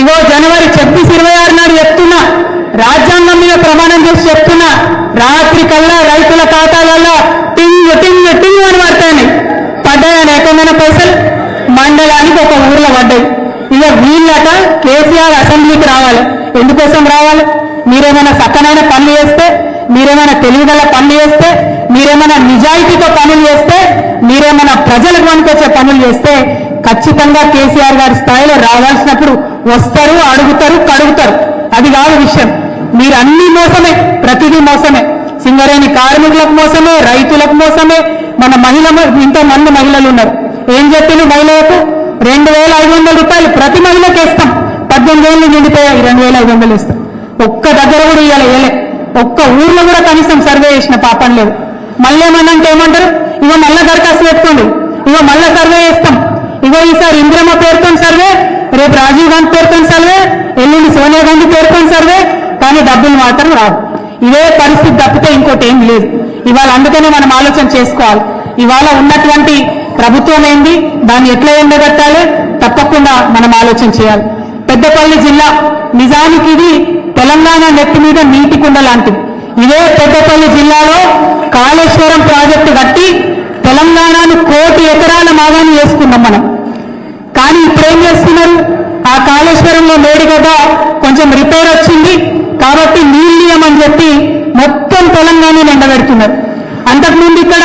ఇగో జనవరి ఛబ్బీస్ ఇరవై ఆరు నాడు చెప్తున్నా. రాజ్యాంగం మీద ప్రమాణం చేసి చెప్తున్నా. రాత్రి కల్లా రైతుల ఖాతాలలో టింగ్ టింగ్ టింగ్ అని పడతాయని. పడ్డాయని ఎక్కడైనా పైసలు మండలానికి ఒక ఊర్లో పడ్డాయి. ఇక వీళ్ళట కేసీఆర్ అసెంబ్లీకి రావాలి. ఎందుకోసం రావాలి? మీరేమైనా సక్కనైన పనులు చేస్తే మీరేమైనా తెలివిగల పనులు చేస్తే మీరేమైనా నిజాయితీతో పనులు చేస్తే మీరేమైనా ప్రజలకు పనికొచ్చే పనులు చేస్తే ఖచ్చితంగా కేసీఆర్ గారి స్థాయిలో రావాల్సినప్పుడు వస్తారు అడుగుతారు కడుగుతారు. అది కాదు విషయం. మీరు అన్ని మోసమే ప్రతిదీ మోసమే. సింగరేణి కార్మికులకు మోసమే రైతులకు మోసమే. మన మహిళ ఇంత మంది మహిళలు ఉన్నారు. ఏం చెప్పింది మహిళలకు? రెండు వేల ఐదు వందల రూపాయలు ప్రతి మహిళకి ఇస్తాం. పద్దెనిమిది ఏళ్ళు నిండిపోయాయి రెండు వేల ఐదు వందలు ఇస్తాం. ఒక్క దగ్గర కూడా ఇవ్వాలి వేయలే ఒక్క ఊర్లో కూడా కనీసం సర్వే చేసిన పాపం లేదు. మళ్ళీ ఏమన్నంటే ఏమంటారు? ఇవ మళ్ళా దరఖాస్తు పెట్టుకోండి. ఇవ మళ్ళా సర్వే చేస్తాం. ఈసారి ఇందిరమ్మ పేరుతో సర్వే రేపు రాజీవ్ గాంధీ పేరుతో సర్వే ఎల్లుండి సోనియా గాంధీ పేరుతో సర్వే కానీ డబ్బులు మాత్రం రావు. ఇదే పరిస్థితి తప్పితే ఇంకోటి ఏం లేదు. ఇవాళ అందుకనే మనం ఆలోచన చేసుకోవాలి. ఇవాళ ఉన్నటువంటి ప్రభుత్వం ఏంది? దాన్ని ఎట్లా ఎండగట్టాలి? తప్పకుండా మనం ఆలోచన చేయాలి. పెద్దపల్లి జిల్లా నిజానికి ఇది తెలంగాణ నెత్తి మీద నీటి కుండ లాంటిది. ఇదే పెద్దపల్లి జిల్లాలో కాళేశ్వరం ప్రాజెక్టు కట్టి తెలంగాణను కోటి ఎకరాల మాగాని వేసుకున్నాం మనం కానీ ఇప్పుడు ఏం చేస్తున్నారు ఆ కాళేశ్వరంలో మేడిగడ్డ కొంచెం రిపేర్ వచ్చింది. కాబట్టి నీళ్ళియమని చెప్పి మొత్తం తెలంగాణను ఎండబెడుతున్నారు. అంతకుముందు ఇక్కడ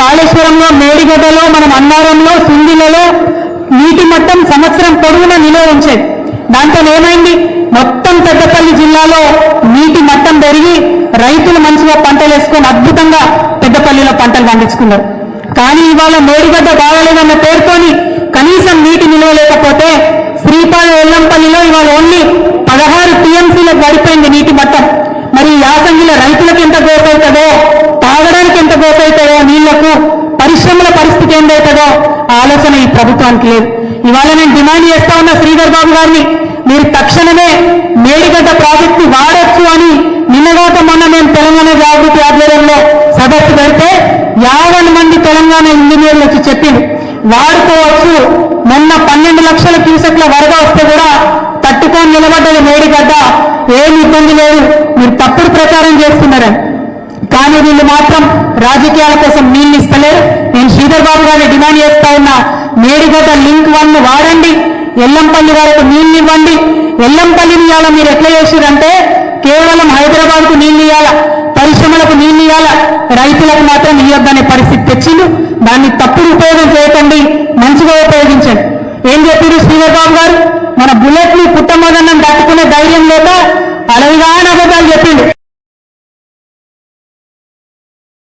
కాళేశ్వరంలో మేడిగడ్డలో మనం అన్నారంలో సింధిలలో నీటి మట్టం సంవత్సరం పొడవునా నిలువ ఉంచేది. దాంతో ఏమైంది? మొత్తం పెద్దపల్లి జిల్లాలో నీటి మట్టం పెరిగి రైతులు మంచిగా పంటలు వేసుకొని అద్భుతంగా పెద్దపల్లిలో పంటలు పండించుకున్నారు. కానీ ఇవాళ మేడిగడ్డ బాగలేదన్న పేరుతోని కనీసం నీటి నిల్వ లేకపోతే శ్రీపాద ఎల్లంపల్లిలో ఇవాళ ఓన్లీ టీఎంసీలకు పడిపోయింది నీటి మట్టం. మరి యాసంగిలో రైతులకు ఎంత గోపవుతుందో తాగడానికి ఎంత గోపవుతుందో నీళ్ళకు పరిశ్రమల పరిస్థితి ఏందవుతుందో ఆలోచన ఈ ప్రభుత్వానికి లేదు. ఇవాళ నేను డిమాండ్ చేస్తా ఉన్న శ్రీధర్ బాబు గారిని మీరు తక్షణమే మేడిగడ్డ ప్రాజెక్టు వాడచ్చు అని నిన్నగాక మొన్న మేము తెలంగాణ జాగృతి ఆధ్వర్యంలో సదస్సు పెడితే యాభై మంది తెలంగాణ ఇంజనీర్లు వచ్చి చెప్పింది. వాడుకోవచ్చు మొన్న పన్నెండు లక్షల క్యూసెక్ల వరద వస్తే కూడా తట్టుకొని నిలబడ్డది మేడిగడ్డ ఏమి ఇబ్బంది లేదు. మీరు తప్పుడు ప్రచారం చేస్తున్నారని కానీ వీళ్ళు మాత్రం రాజకీయాల కోసం నీళ్ళు ఇస్తలేరు నేను శ్రీధర్ బాబు గారిని డిమాండ్ చేస్తా ఉన్నా. మేడిగడ్డ లింక్ వన్ వాడండి. ఎల్లంపల్లి వరకు నీళ్ళు ఇవ్వండి. ఎల్లంపల్లిని ఇవాళ మీరు ఎట్లా చేసిరంటే కేవలం హైదరాబాద్కు నీళ్ళు ఇవ్వాల? పరిశ్రమలకు నీళ్ళు ఇవ్వాల? రైతులకు మాత్రం ఇవ్వద్దనే పరిస్థితి తెచ్చిండు. దాన్ని తప్పుడు ఉపయోగం చేయకండి. మంచిగా ఉపయోగించండి. ఏం చెప్పారు శ్రీధర్ బాబు గారు? మన బుల్లెట్ని పుట్టమదన్నం దట్టుకునే ధైర్యం లేక